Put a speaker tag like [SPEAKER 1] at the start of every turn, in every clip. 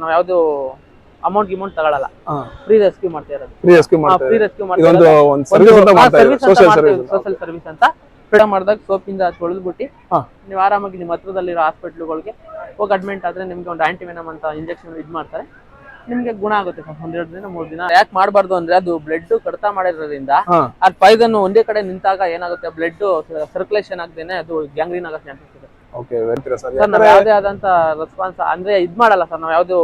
[SPEAKER 1] ನಾವು ಯಾವ್ದು ಅಮೌಂಟ್ ಗಿಮೌಂಟ್ ತಗೊಳಲ್ಲ. ಫ್ರೀ ರೆಸ್ಕ್ಯೂ ಮಾಡ್ತಾ ಇರೋದು.
[SPEAKER 2] Free rescue
[SPEAKER 1] free
[SPEAKER 2] social service
[SPEAKER 1] ಅಂತ ಫ್ರೀಡಮ್ ಮಾಡಿದಾಗ ಸೋಪಿಂದ ತೊಳೆದ್ಬಿಟ್ಟು. ನೀವು ಆರಾಮಾಗಿ ನಿಮ್ಮ ಹತ್ರದಲ್ಲಿರೋ ಹಾಸ್ಪಿಟ್ಲ್ಗಳಿಗೆ ಹೋಗಿ ಅಡ್ಮಿಂಟ್ ಆದ್ರೆ ನಿಮ್ಗೆ ಒಂದು ಆಂಟಿವೆನಮ್ ಅಂತ ಇಂಜೆಕ್ಷನ್ ಇದು ಮಾಡ್ತಾರೆ. ನಿಮ್ಗೆ ಗುಣ ಆಗುತ್ತೆ ಸರ್ ಒಂದೆರಡು ದಿನ ಮೂರು ದಿನ. ಯಾಕೆ ಮಾಡಬಾರ್ದು ಅಂದ್ರೆ ಅದು ಬ್ಲಡ್ ಕಡಿತ ಮಾಡಿರೋದ್ರಿಂದ ಅದ್ ಪೈದನ್ನು ಒಂದೇ ಕಡೆ ನಿಂತಾಗ ಏನಾಗುತ್ತೆ? ಬ್ಲಡ್ ಸರ್ಕ್ಯುಲೇಷನ್ ಆಗದೇನೆ ಅದು ಗ್ಯಾಂಗ್ರೀನ್ ಆಗೋ ಚಾನ್ಸಸ್
[SPEAKER 2] ಓಕೆ ವೆರಿತೀರಾ ಸರ್
[SPEAKER 1] ಸರ್ ನಾವು ಯಾವುದೇ ಆದಂತ ರೆಸ್ಪಾನ್ಸ್ ಅಂದ್ರೆ ಇದ್ ಮಾಡಲ್ಲ ಸರ್ ನಾವು ಯಾವ್ದು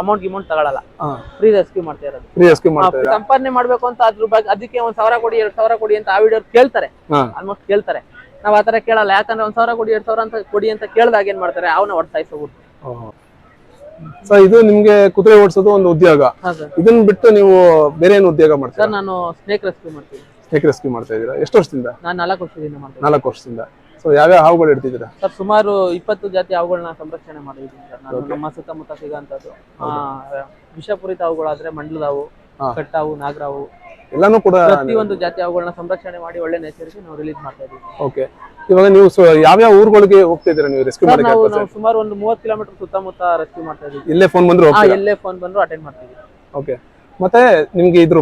[SPEAKER 1] ಅಮೌಂಟ್ ಗಿಮೌಂಟ್ ತಗೊಳಲ್ಲ. ಫ್ರೀ ರೆಸ್ಕ್ಯೂ ಮಾಡ್ತಾ ಇರೋದು.
[SPEAKER 2] ಫ್ರೀ ರೆಸ್ಕ್ಯೂ ಮಾಡ್ತಾ ಇದ್ದಾರೆ?
[SPEAKER 1] ಸಂಪಾದನೆ ಮಾಡ್ಬೇಕು ಅಂತ ಅದ್ರ ಬಗ್ಗೆ ಅದಕ್ಕೆ ಒಂದ್ ಸಾವಿರ ಕೊಡಿ ಎರಡ್ ಸಾವಿರ ಕೊಡಿ ಅಂತ ಆ ವಿಡಿಯೋ ಕೇಳ್ತಾರೆ. ಆಲ್ಮೋಸ್ಟ್ ಕೇಳ್ತಾರೆ. ನಾವ್ ಆತರ ಕೇಳಲ್ಲ ಯಾಕಂದ್ರೆ ಒಂದ್ ಸಾವಿರ ಕೊಡಿ ಎರಡ್ ಸಾವಿರ ಅಂತ ಕೊಡಿ ಅಂತ ಕೇಳಿದಾಗ ಏನ್ ಮಾಡ್ತಾರೆ ಅವನ ಹೊಡ್ಸಾಯಿಸ್ಬಿಟ್ಟು
[SPEAKER 2] ಸರ್ ಇದು ನಿಮ್ಗೆ ಕುದುರೆ ಓಡಿಸೋದು ಒಂದು ಉದ್ಯೋಗ. ಇದನ್ನ ಬಿಟ್ಟು ನೀವು ಬೇರೆ ಏನು ಉದ್ಯೋಗ ಮಾಡ್ತೀರಾ?
[SPEAKER 1] ಸರ್ ನಾನು ಸ್ನೇಕ್ ರೆಸ್ಕ್ಯೂ ಮಾಡ್ತೀನಿ.
[SPEAKER 2] ಸ್ನೇಕ್ ರೆಸ್ಕ್ಯೂ ಮಾಡ್ತಾ ಇದ್ದೀರಾ? ಎಷ್ಟು ವರ್ಷದಿಂದ?
[SPEAKER 1] ನಾನು ನಾಲ್ಕು ವರ್ಷದಿಂದ
[SPEAKER 2] ನಾಲ್ಕು ವರ್ಷದಿಂದ. ಸೊ ಯಾವ್ಯಾವ ಹಾವುಗಳು ಇಡ್ತಿದ್ದೀರಾ
[SPEAKER 1] ಸರ್ ಸುಮಾರು ಇಪ್ಪತ್ತು ಜಾತಿ ಹಾವುಗಳನ್ನ ಸಂರಕ್ಷಣೆ ಮಾಡಿದ್ದೀನಿ ಸರ್. ನಾನು ನಮ್ಮ ಸುತ್ತಮುತ್ತ ಸಿಗೋಂಥದ್ದು. ವಿಷಪೂರಿತ ಹಾವುಗಳಾದ್ರೆ ಮಂಡಲದಾವು. ಕಟ್ಟಾವು ನಾಗರಾವು
[SPEAKER 2] ಎಲ್ಲಾನು ಕೂಡ
[SPEAKER 1] ಪ್ರತಿಯೊಂದು ಜಾತಿ ಅವುಗಳನ್ನ ಸಂರಕ್ಷಣೆ ಮಾಡಿ ಒಳ್ಳೆ ನೇಚರ್ಗೆ ನಾವು ರಿಲೀಸ್ ಮಾಡ್ತಾ ಇದೀವಿ.
[SPEAKER 2] ಓಕೆ ಇವಾಗ ನೀವು ಯಾವ್ಯಾವ ಊರುಗಳಿಗೆ ಹೋಗ್ತಿದ್ದೀರಾ ನೀವು ರೆಸ್ಕ್ಯೂ ಮಾಡಿ
[SPEAKER 1] ನಾವು? ನಾವು ಸುಮಾರು ಒಂದು ಮೂವತ್ತು ಕಿಲೋಮೀಟರ್ ಸುತ್ತಮುತ್ತ ರೆಸ್ಕ್ಯೂ ಮಾಡ್ತಾ ಇದ್ದೀವಿ
[SPEAKER 2] ಇಲ್ಲೇ ಫೋನ್ ಬಂದ್ರು
[SPEAKER 1] ಇಲ್ಲೇ ಫೋನ್ ಬಂದ್ರು ಅಟೆಂಡ್ ಮಾಡ್ತೀವಿ.
[SPEAKER 2] ಓಕೆ ಮತ್ತೆ ನಿಮ್ಗೆ ಇದ್ರ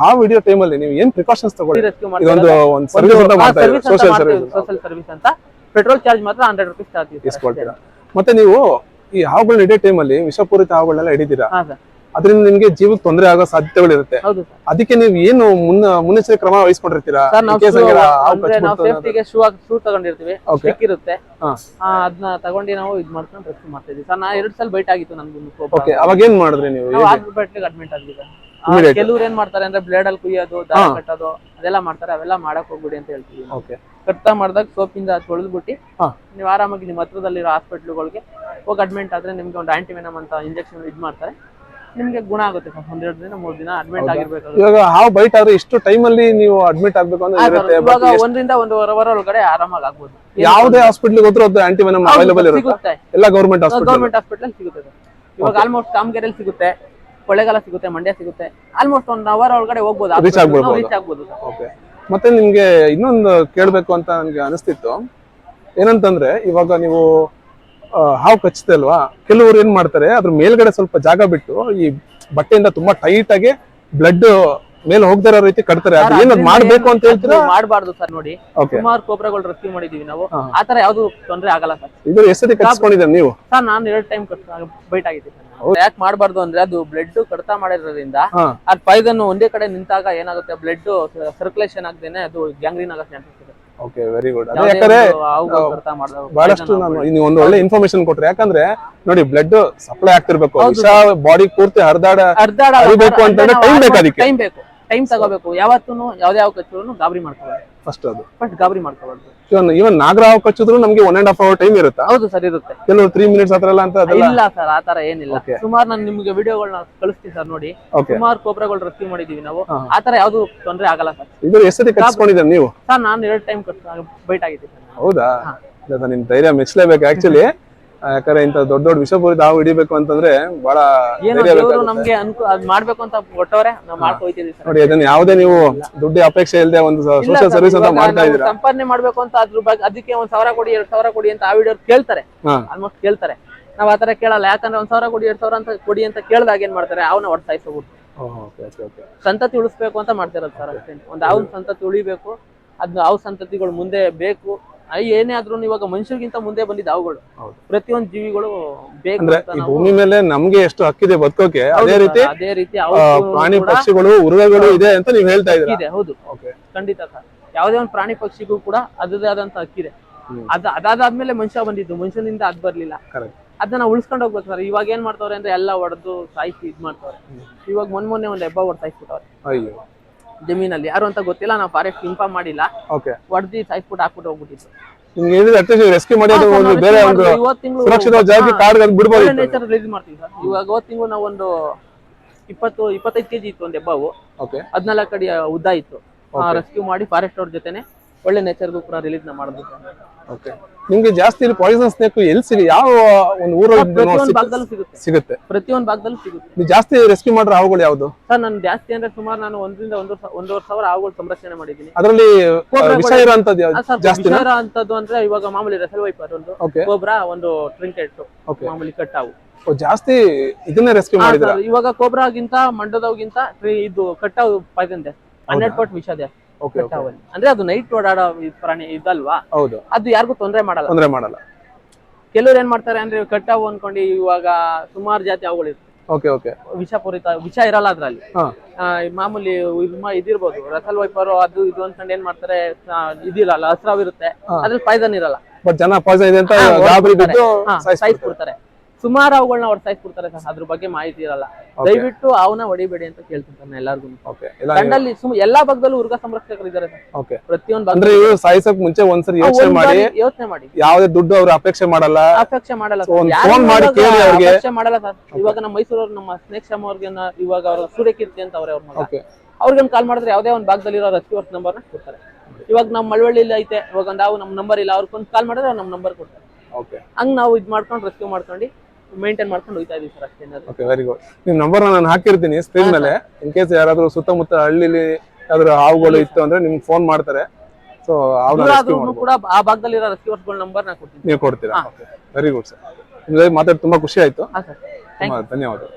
[SPEAKER 2] ಆ ವಿಡಿಯೋ ಟೈಮ್ ಅಲ್ಲಿ ನೀವು ಏನ್ ಪ್ರಿಕಾಷನ್ಸ್ ತಗೊಳ್ಳಿ? ಇದೊಂದು ಒಂದು ಸರ್ವಿಸ್ ಅಂತ ಮಾಡ್ತಾ ಸೋಷಿಯಲ್ ಸರ್ವಿಸ್
[SPEAKER 1] ಸೋಷಿಯಲ್ ಸರ್ವಿಸ್ ಅಂತ. ಪೆಟ್ರೋಲ್ ಚಾರ್ಜ್ ಮಾತ್ರ ಹಂಡ್ರೆಡ್ ರುಪೀಸ್ ಚಾರ್ಜ್
[SPEAKER 2] ಇಸ್ಕೊಳ್ತೀರಾ? ಮತ್ತೆ ನೀವು ಈ ಹಾವುಗಳನ್ನ ಹಿಡಿಯೋ ಅಲ್ಲಿ ವಿಷಪೂರಿತ ಹಾವುಗಳನ್ನೆಲ್ಲ
[SPEAKER 1] ಹಿಡಿದಿರಾ
[SPEAKER 2] ಅದರಿಂದ ನಿಮ್ಗೆ ಜೀವಕ್ಕೆ ತೊಂದರೆ ಆಗೋ ಸಾಧ್ಯತೆಗಳಿರುತ್ತೆ. ಅದಕ್ಕೆ ನೀವು ಏನು ಮುನ್ನ ಮುನ್ನೆಚ್ಚರಿಕೆ ಕ್ರಮ ವಹಿಸ್ಕೊಂಡಿರ್ತೀರಾ?
[SPEAKER 1] Shoe shoe ತಗೊಂಡಿರ್ತೀವಿ. ಇರುತ್ತೆ ಅದನ್ನ ತಗೊಂಡು ನಾವು ಇದ್ ಮಾಡ್ಕೊಂಡು ರೆಸ್ಟ್ ಮಾಡ್ತಾ ಸರ್ ನಾ ಎರಡು ಸಲ ಬೈಟ್ ಆಗಿತ್ತು ನನ್ಗೆ
[SPEAKER 2] ಓಕೆ ಅವಾಗ ಏನ್ ಮಾಡಿದ್ರಿ ನೀವು?
[SPEAKER 1] ಹಾಸ್ಪಿಟ್ಲಿಗೆ ಅಡ್ಮಿಟ್
[SPEAKER 2] ಆಗಿದೆ.
[SPEAKER 1] ಕೆಲವ್ರು ಏನ್ ಮಾಡ್ತಾರೆ ಅಂದ್ರೆ ಬ್ಲೇಡ್ ಅಲ್ಲಿ ಕುಯ್ಯೋದು ದಾರ. ಕಟ್ಟೋದು ಅದೆಲ್ಲ ಮಾಡ್ತಾರೆ. ಅವೆಲ್ಲ ಮಾಡಕ್ ಹೋಗ್ಬಿಡಿ ಅಂತ ಹೇಳ್ತೀವಿ ಕಟ್ತಾ ಮಾಡಿದಾಗ ಸೋಪಿಂದ ತೊಳೆದ್ಬಿಟ್ಟು. ನೀವು ಆರಾಮಾಗಿ ನಿಮ್ಮ ಹತ್ರದಲ್ಲಿರೋ ಹಾಸ್ಪಿಟ್ಲ್ಗಳಿಗೆ ಹೋಗಿ ಅಡ್ಮಿಟ್ ಆದ್ರೆ ನಿಮ್ಗೆ ಒಂದು ಆಂಟಿವೆನಮ್ ಅಂತ ಇಂಜೆಕ್ಷನ್ ಇದ್ ಮಾಡ್ತಾರೆ. ನಿಮ್ಗೆ ಗುಣ ಆಗುತ್ತೆ ಸರ್ ಒಂದೆರಡು ದಿನ ಮೂರು ದಿನ ಅಡ್ಮಿಟ್
[SPEAKER 2] ಆಗಿರ್ಬೇಕು
[SPEAKER 1] ಆಗಿರ್ಬೇಕಾಗುತ್ತೆ.
[SPEAKER 2] ಇವಾಗ ಹಾವು ಬೈಟ್ ಆದ್ರೆ ಇಷ್ಟು ಟೈಮ್ ಅಲ್ಲಿ ನೀವು ಅಡ್ಮಿಟ್ ಆಗ್ಬೇಕು ಅಂತ ಇರುತ್ತೆ
[SPEAKER 1] ಇವಾಗ ಒಂದರಿಂದ ಒಂದು ಅವರ್ ಒಳಗಡೆ ಆರಾಮಾಗಿ ಆಗ್ಬೋದು.
[SPEAKER 2] ಯಾವುದೇ ಹಾಸ್ಪಿಟಲ್ ಹೋದ್ರೂ ಅದು ಆಂಟಿವೆನಮ್ ಅವೈಲೇಬಲ್ ಇರುತ್ತೆ. ಎಲ್ಲ ಗೌರ್ಮೆಂಟ್ ಹಾಸ್ಪಿಟಲ್
[SPEAKER 1] ಗೌರ್ಮೆಂಟ್ ಹಾಸ್ಪಿಟಲ್ ಸಿಗುತ್ತೆ ಇವಾಗ ಆಲ್ಮೋಸ್ಟ್ ಕಾಮಗೆರೆಯಲ್ಲಿ ಸಿಗುತ್ತೆ ಕೊಳ್ಳೆಗಾಲ ಸಿಗುತ್ತೆ ಮಂಡ್ಯ ಸಿಗುತ್ತೆ. ಆಲ್ಮೋಸ್ಟ್ ಒನ್ ಅವರ್ ಒಳಗಡೆ ಹೋಗ್ಬೋದು. ರೀಚ್ ಆಗ್ಬೋದು.
[SPEAKER 2] ಓಕೆ ಮತ್ತೆ ನಿಮ್ಗೆ ಇನ್ನೊಂದು ಕೇಳ್ಬೇಕು ಅಂತ ನನಗೆ ಅನಿಸ್ತಿತ್ತು. ಏನಂತಂದ್ರೆ ಇವಾಗ ನೀವು ಹಾವು ಕಚ್ಚುತ್ತೆ ಅಲ್ವಾ? ಕೆಲವರು ಏನ್ ಮಾಡ್ತಾರೆ ಅದ್ರ ಮೇಲ್ಗಡೆ ಸ್ವಲ್ಪ ಜಾಗ ಬಿಟ್ಟು ಈ ಬಟ್ಟೆಯಿಂದ ತುಂಬಾ ಟೈಟ್ ಆಗಿ ಬ್ಲಡ್ ಮೇಲೆ ಹೋಗ್ದಿರೋ ರೀತಿ ಕಟ್ತಾರೆ. ಏನದ್ ಮಾಡ್ಬೇಕು ಅಂತ ಹೇಳ್ತೀರಾ?
[SPEAKER 1] ಮಾಡಬಾರ್ದು ಸರ್ ನೋಡಿ. ಸುಮಾರು ಕೋಬ್ರಗಳು ರೆಸ್ಕ್ಯೂ ಮಾಡಿದೀವಿ ನಾವು. ಆತರ ಯಾವ್ದು ತೊಂದ್ರೆ ಆಗಲ್ಲ ಸರ್.
[SPEAKER 2] ಇದು ಎಷ್ಟು ಕಚ್ಕೊಂಡಿದ್ದೀರಾ ನೀವು?
[SPEAKER 1] ಸರ್ ನಾನು ಎರಡು ಟೈಮ್ ಬೈಟ್ ಆಗಿದ್ದೀನಿ ಯಾಕೆ ಮಾಡಬಾರ್ದು ಅಂದ್ರೆ ಅದು ಬ್ಲಡ್ ಕಡಿತ ಮಾಡಿರೋದ್ರಿಂದ ಅದ್ ಪೈದನ್ನು ಒಂದೇ ಕಡೆ ನಿಂತಾಗ ಏನಾಗುತ್ತೆ? ಬ್ಲಡ್ ಸರ್ಕ್ಯುಲೇಷನ್ ಆಗದೇನೆ ಅದು ಗ್ಯಾಂಗ್ರೀನ್ ಆಗೋ ಚಾನ್ಸಸ್ ಇದೆ
[SPEAKER 2] ಓಕೆ ವೆರಿ ಗುಡ್ ಅದೇ ಯಾಕಂದ್ರೆ ಬಹಳಷ್ಟು ನಾನು ನೀವು ಒಂದು ಒಳ್ಳೆ ಇನ್ಫಾರ್ಮೇಶನ್ ಕೊಟ್ರೆ ಯಾಕಂದ್ರೆ ನೋಡಿ ಬ್ಲಡ್ ಸಪ್ಲೈ ಆಗ್ತಿರ್ಬೇಕು. ವಿಷ ಬಾಡಿ ಪೂರ್ತಿ ಹರಿದಾಡ ಅಂತ ಅಂತಂದ್ರೆ ಟೈಮ್ ಬೇಕು ಅದಕ್ಕೆ.
[SPEAKER 1] ಟೈಮ್ ಬೇಕು ಟೈಮ್ ತಗೋಬೇಕು. ಯಾವತ್ತೂ ಯಾವ್ದೇ ಯಾವ ಕಚ್ಚಿದ್ರು ಗಾಬರಿ ಮಾಡ್ಕೋಬಾರ್ದು.
[SPEAKER 2] ಫಸ್ಟ್ ಅದು.
[SPEAKER 1] ಫಸ್ಟ್ ಗಾಬರಿ ಮಾಡ್ಕೋಬಾರ್ದು.
[SPEAKER 2] ಇವನ್ ಇವನ್ ನಾಗರಾವ್ ಕಚ್ಚಿದ್ರು ನಮ್ಗೆ one and half hour time ಇರುತ್ತೆ?
[SPEAKER 1] ಹೌದು ಸರ್ ಇರುತ್ತೆ.
[SPEAKER 2] ಕೆಲವು ತ್ರೀ ಮಿನಿಟ್ಸ್ ಹತ್ರ ಎಲ್ಲ ಅಂತ ಅದೆಲ್ಲ
[SPEAKER 1] ಇಲ್ಲ ಸರ್ ಆತರ ಏನಿಲ್ಲ. ಸುಮಾರು ನಾನು ನಿಮ್ಗೆ ವಿಡಿಯೋಗಳನ್ನ ಕಳಿಸ್ತೀನಿ ಸರ್ ನೋಡಿ. ಸುಮಾರು ಕೋಬ್ರಗಳು ರೆಸ್ಕ್ಯೂ ಮಾಡಿದೀವಿ ನಾವು. ಆತರ ಯಾವ್ದು ತೊಂದ್ರೆ ಆಗಲ್ಲ ಸರ್.
[SPEAKER 2] ಇದು ಎಷ್ಟು ಕಚ್ಕೊಂಡಿದ್ದೀರಾ ನೀವು?
[SPEAKER 1] ಸರ್ ನಾನು ಎರಡು ಟೈಮ್ ಬೈಟ್ ಆಗಿದ್ದೀನಿ
[SPEAKER 2] ಹೌದಾ? ನಿಮ್ ಧೈರ್ಯ ಮೆಚ್ಚಲೇಬೇಕು ಆಕ್ಚುಲಿ ಯಾಕಂದ್ರೆ ಇಂತ ದೊಡ್ಡ ದೊಡ್ಡ ವಿಷಪೂರಿತ ಹಾವು ಹಿಡಿಬೇಕು ಅಂತಂದ್ರೆ ಬಹಳ
[SPEAKER 1] ನಮ್ಗೆ ಅದ್ ಮಾಡ್ಬೇಕು ಅಂತ ಕೊಟ್ಟವ್ರೆ ನಾವು
[SPEAKER 2] ನೋಡಿ ಅದನ್ನ ಯಾವ್ದೇ ನೀವು ದುಡ್ಡು ಅಪೇಕ್ಷೆ ಇಲ್ಲದೆ ಒಂದು
[SPEAKER 1] ಸೋಶಿಯಲ್
[SPEAKER 2] ಸೋಷಿಯಲ್ ಸರ್ವಿಸ್ ಅಂತ ಮಾಡ್ತಾ ಇದ್ದೀರಾ?
[SPEAKER 1] ಸಂಪಾದನೆ ಮಾಡ್ಬೇಕು ಅಂತ ಅದ್ರ ಬಗ್ಗೆ ಅದಕ್ಕೆ ಒಂದ್ ಸಾವಿರ ಕೊಡಿ ಎರಡ್ ಸಾವಿರ ಕೊಡಿ ಅಂತ ಆ ವಿಡಿಯೋ ಕೇಳ್ತಾರೆ. ಆಲ್ಮೋಸ್ಟ್ ಕೇಳ್ತಾರೆ. ನಾವ್ ಆತರ ಕೇಳಲ್ಲ ಯಾಕಂದ್ರೆ ಒಂದ್ ಸಾವಿರ ಕೊಡಿ ಎರಡ್ ಸಾವಿರ ಅಂತ ಕೊಡಿ ಅಂತ ಕೇಳಿದಾಗ ಏನ್ ಮಾಡ್ತಾರೆ ಅವನ
[SPEAKER 2] ಓಕೆ
[SPEAKER 1] ಸಂತತಿ ಉಳಿಸ್ಬೇಕು ಅಂತ ಮಾಡ್ತಿರೋದು ಸರ್ ಅಷ್ಟೇ. ಒಂದ್ ಅವ್ನ ಸಂತತಿ ಉಳಿಬೇಕು ಅದ್ನ ಅವ್ ಸಂತತಿಗಳು ಮುಂದೆ ಬೇಕು. ಏನೇ ಆದ್ರೂ ಇವಾಗ ಮನುಷ್ಯರಿಗಿಂತ ಮುಂದೆ ಬಂದಿದ್ದ ಅವುಗಳು. ಪ್ರತಿಯೊಂದು ಜೀವಿಗಳು ಬೇಕು
[SPEAKER 2] ಅಂದ್ರೆ ಈ ಭೂಮಿ ಮೇಲೆ ನಮ್ಗೆ ಎಷ್ಟು ಹಕ್ಕಿದೆ ಬದುಕೋಕೆ ಅದೇ ರೀತಿ
[SPEAKER 1] ಅದೇ ರೀತಿ
[SPEAKER 2] ಪ್ರಾಣಿ ಪಕ್ಷಿಗಳು ಉರುವೆಗಳು ಇದೆ ಅಂತ ನೀವು ಹೇಳ್ತಾ ಇದ್ದೀರಾ?
[SPEAKER 1] ಹೌದು. ಖಂಡಿತ ಸರ್. ಯಾವುದೇ ಒಂದು ಪ್ರಾಣಿ ಪಕ್ಷಿಗೂ ಕೂಡ ಅದೇ ಆದಂತ ಹಕ್ಕಿದೆ. ಅದ ಅದಾದ್ಮೇಲೆ ಮನುಷ್ಯ ಬಂದಿದ್ದು ಮನುಷ್ಯನಿಂದ ಅದ್ ಬರ್ಲಿಲ್ಲ. ಅದನ್ನ ಉಳಿಸ್ಕೊಂಡು ಹೋಗ್ಬೇಕು ಸರ್. ಇವಾಗ ಏನ್ ಮಾಡ್ತಾವ್ರೆ ಅಂದ್ರೆ ಎಲ್ಲ ಹೊಡೆದು ಸಾಯಿಸಿ ಇದ್ ಮಾಡ್ತಾವ್ರೆ. ಇವಾಗ ಮೊನ್ನೆ ಮೊನ್ನೆ ಒಂದ್ ಹೆಬ್ಬ ಹೊಡ್ತಾ
[SPEAKER 2] ಅಯ್ಯೋ.
[SPEAKER 1] ಜಮೀನಲ್ಲಿ. ಯಾರು ಅಂತ ಗೊತ್ತಿಲ್ಲ ನಾವು ಫಾರೆಸ್ಟ್ ಇನ್ಫಾರ್ಮ್ ಮಾಡಿಲ್ಲ.
[SPEAKER 2] ಓಕೆ
[SPEAKER 1] ಹೊಡೆದಿ ಫುಟ್ ಹಾಕ್ಬಿಟ್ಟು ಹೋಗ್ಬಿಟ್ಟಿತ್ತು
[SPEAKER 2] ನಿಮ್ಗೆ ಏನಿದೆ ಅಟ್ಲೀಸ್ಟ್ ರೆಸ್ಕ್ಯೂ ಮಾಡಿ ಅದು ಒಂದು ಬೇರೆ ಒಂದು
[SPEAKER 1] ಇವತ್ತು ತಿಂಗಳು
[SPEAKER 2] ಸುರಕ್ಷಿತ ಜಾಗಕ್ಕೆ ಕಾಡ್ಗೆ ಅದು ಬಿಡ್ಬೋದು.
[SPEAKER 1] ನೇಚರ್ ರಿಲೀಸ್ ಮಾಡ್ತೀವಿ ಸರ್. ಇವಾಗ ತಿಂಗಳು ನಾವು ಒಂದು ಇಪ್ಪತ್ತು ಇಪ್ಪತ್ತೈದು ಕೆಜಿ ಇತ್ತು ಒಂದು ಹೆಬ್ಬಾವು.
[SPEAKER 2] ಓಕೆ
[SPEAKER 1] ಹದಿನಾಲ್ಕು ಅಡಿ ಉದ್ದ ಇತ್ತು. ರೆಸ್ಕ್ಯೂ ಮಾಡಿ ಫಾರೆಸ್ಟ್ ಅವ್ರ ಜೊತೆನೆ ಒಳ್ಳೆ ನೇಚರ್ಗೂ ಕೂಡ ರಿಲೀಸ್ನ ಮಾಡಿದ್ವಿ
[SPEAKER 2] ಓಕೆ ನಿಮ್ಗೆ ಜಾಸ್ತಿ ಇಲ್ಲಿ ಪಾಯ್ಸನ್ ಸ್ನೇಕ್ ಎಲ್ಲಿ ಸಿಗಿ ಯಾವ ಒಂದು ಊರಲ್ಲಿ
[SPEAKER 1] ಪ್ರತಿಯೊಂದು ಭಾಗದಲ್ಲೂ ಸಿಗುತ್ತೆ.
[SPEAKER 2] ಸಿಗುತ್ತೆ.
[SPEAKER 1] ಪ್ರತಿಯೊಂದು ಭಾಗದಲ್ಲೂ ಸಿಗುತ್ತೆ.
[SPEAKER 2] ನೀವು ಜಾಸ್ತಿ ರೆಸ್ಕ್ಯೂ ಮಾಡಿರೋ ಹಾವುಗಳು ಯಾವುದು?
[SPEAKER 1] ಸರ್ ನಾನು ಜಾಸ್ತಿ ಅಂದ್ರೆ ಸುಮಾರು ನಾನು ಒಂದರಿಂದ ಒಂದು ಒಂದೂವರೆ ಸಾವಿರ ಹಾವುಗಳು ಸಂರಕ್ಷಣೆ ಮಾಡಿದ್ದೀನಿ.
[SPEAKER 2] ಅದರಲ್ಲಿ ವಿಷ ಇರೋಂಥದ್ದು ಯಾವ್ದು? ಜಾಸ್ತಿ
[SPEAKER 1] ವಿಷ ಅಂತದ್ದು ಅಂದ್ರೆ ಇವಾಗ ಮಾಮೂಲಿ ರೆಸಲ್ ವೈಪರ್ ಒಂದು ಕೋಬ್ರಾ ಒಂದು ಟ್ರಿಂಕೆಟ್
[SPEAKER 2] ಮಾಮೂಲಿ
[SPEAKER 1] ಮಾಮೂಲಿ ಕಟ್ಟಾವು.
[SPEAKER 2] ಜಾಸ್ತಿ ಇದನ್ನೇ ರೆಸ್ಕ್ಯೂ ಮಾಡಿದ್ರೆ?
[SPEAKER 1] ಇವಾಗ ಕೋಬ್ರಾಗಿಂತ ಮಂಡದವ್ಗಿಂತ ಇದು ಕಟ್ಟಾವು ಪಾಯ್ಸನ್ ಜಾಸ್ತಿ. ಹಂಡ್ರೆಡ್ ಪಟ್ ವಿಷ ಜಾಸ್ತಿ. ಅಂದ್ರೆ ಅದು ನೈಟ್ ಓಡಾಡೋ ಈ ಪ್ರಾಣಿ ಇದಲ್ವಾ?
[SPEAKER 2] ಹೌದು.
[SPEAKER 1] ಅದು ಯಾರಿಗೂ ತೊಂದರೆ ಮಾಡಲ್ಲ.
[SPEAKER 2] ತೊಂದರೆ ಮಾಡಲ್ಲ.
[SPEAKER 1] ಕೆಲವ್ರು ಏನ್ ಮಾಡ್ತಾರೆ ಅಂದ್ರೆ ಕಟ್ಟಾವು ಅನ್ಕೊಂಡು ಇವಾಗ ಸುಮಾರು ಜಾತಿ ಅವುಗಳು ಇರ್ತವೆ
[SPEAKER 2] ಓಕೆ ಓಕೆ
[SPEAKER 1] ವಿಷಪೂರಿತ ವಿಷ ಇರಲ್ಲ ಅದ್ರಲ್ಲಿ. ಮಾಮೂಲಿ ಇದಿರ್ಬೋದು. ರಸಲ್ ವೈಪರ್ ಅದು ಇದು ಅನ್ಕೊಂಡು ಏನ್ ಮಾಡ್ತಾರೆ ಇದಿರಲ್ಲ ಹಸ್ರಾವ್ ಇರುತ್ತೆ.
[SPEAKER 2] ಹಾ.
[SPEAKER 1] ಅದ್ರಲ್ಲಿ ಪಾಯ್ಸನ್ ಇರಲ್ಲ.
[SPEAKER 2] ಬಟ್ ಜನ ಪಾಯ್ಸನ್ ಇದೆ ಅಂತ ಸಾಯಿಸ್ಬಿಡ್ತಾರೆ.
[SPEAKER 1] ಸುಮಾರು ಅವುಗಳನ್ನ ಅವ್ರು ಕೊಡ್ತಾರೆ ಸರ್. ಅದ್ರ ಬಗ್ಗೆ ಮಾಹಿತಿ ಇರಲ್ಲ. ದಯವಿಟ್ಟು ಅವನ ಹೊಡಿಬೇಡಿ ಅಂತ ಕೇಳ್ತಿರ್ತಾನೆ ಸರ್ ಎಲ್ಲಾರ್ಗು ಸುಮ್ ಎಲ್ಲಾ ಭಾಗದಲ್ಲೂ ಉರ್ಗ ಸಂರಕ್ಷಕರು ಇದ್ದಾರೆ ಸರ್. ಪ್ರತಿಯೊಂದು
[SPEAKER 2] ಅಂದ್ರೆ ಇವರು ಸಾಯಿಸಕ್ ಮುಂಚೆ ಒಂದ್ಸರಿ ಯೋಚನೆ ಮಾಡಿ.
[SPEAKER 1] ಯೋಚನೆ ಮಾಡಿ.
[SPEAKER 2] ಯಾವ್ದೇ ದುಡ್ಡು ಅವ್ರು ಅಪೇಕ್ಷೆ ಮಾಡಲ್ಲ.
[SPEAKER 1] ಅಪೇಕ್ಷೆ ಮಾಡಲ್ಲ
[SPEAKER 2] ಫೋನ್ ಮಾಡಿ ಕೇಳಿ ಅವ್ರಿಗೆ.
[SPEAKER 1] ಅಪೇಕ್ಷೆ ಮಾಡಲ್ಲ ಸರ್. ಇವಾಗ ನಮ್ಮ ಮೈಸೂರವ್ರು ನಮ್ಮ ಸ್ನೇಕ್ ಶ್ಯಾಮ್ ಅವ್ರಿಗೆ ಇವಾಗ ಅವ್ರ ಸೂರ್ಯಕೀರ್ತಿ ಅಂತ ಅವ್ರೆ ಅವ್ರ ಅವ್ರಿಗೆ ಕಾಲ್ ಮಾಡಿದ್ರೆ ಯಾವ್ದೇ ಒಂದು ಭಾಗದಲ್ಲಿರೋ ರೆಸ್ಕ್ಯೂವರ್ಸ್ ನಂಬರ್ ಕೊಡ್ತಾರೆ. ಇವಾಗ ನಮ್ಮ ಮಳವಳ್ಳಿಲಿ ಐತೆ. ಇವಾಗ ನಾವು ನಮ್ಮ ನಂಬರ್ ಇಲ್ಲ. ಅವ್ರಿಗೆ ಕಾಲ್ ಮಾಡಿದ್ರೆ ನಮ್ ನಮ್ಮ ನಂಬರ್ ಕೊಡ್ತಾರೆ.
[SPEAKER 2] ಓಕೆ
[SPEAKER 1] ಹಂಗ್ ನಾವು ಇದ್ ಮಾಡ್ಕೊಂಡು ರೆಸ್ಕ್ಯೂ ಮಾಡ್ಕೊಂಡು ಮೇಂಟೈನ್ ಮಾಡ್ಕೊಂಡು ಹೋಗ್ತಾ ಇದೀವಿ ಸರ್ ಅಷ್ಟೇ ಏನಾದ್ರು.
[SPEAKER 2] ಓಕೆ ವೆರಿ ಗುಡ್ ನಿಮ್ಮ ನಂಬರ್ ನಾನು ಹಾಕಿರ್ತೀನಿ ಸ್ಕ್ರೀನ್ ಮೇಲೆ. ಇನ್ ಕೇಸ್ ಯಾರಾದರೂ ಸುತ್ತಮುತ್ತ ಹಳ್ಳಿಲಿ ಯಾವ್ದಾದ್ರು ಹಾವುಗಳು ಇತ್ತು ಅಂದ್ರೆ ನಿಮ್ಗೆ ಫೋನ್ ಮಾಡ್ತಾರೆ. ಸೊ
[SPEAKER 1] ಆದ್ರೂ ಕೂಡ ಆ ಭಾಗದಲ್ಲಿರೋ ರೆಸ್ಕ್ಯೂವರ್ಸ್ಗಳ ನಂಬರ್ ನಾ ಕೊಡ್ತೀನಿ.
[SPEAKER 2] ನೀವು ಕೊಡ್ತೀರಾ. ವೆರಿ ಗುಡ್ ಸರ್ ನಿಮ್ಮ ಜೊತೆ ಮಾತಾಡಿ ತುಂಬಾ ಖುಷಿ ಆಯ್ತು.
[SPEAKER 1] ಹಾ ಸರ್
[SPEAKER 2] ತುಂಬಾ ಧನ್ಯವಾದಗಳು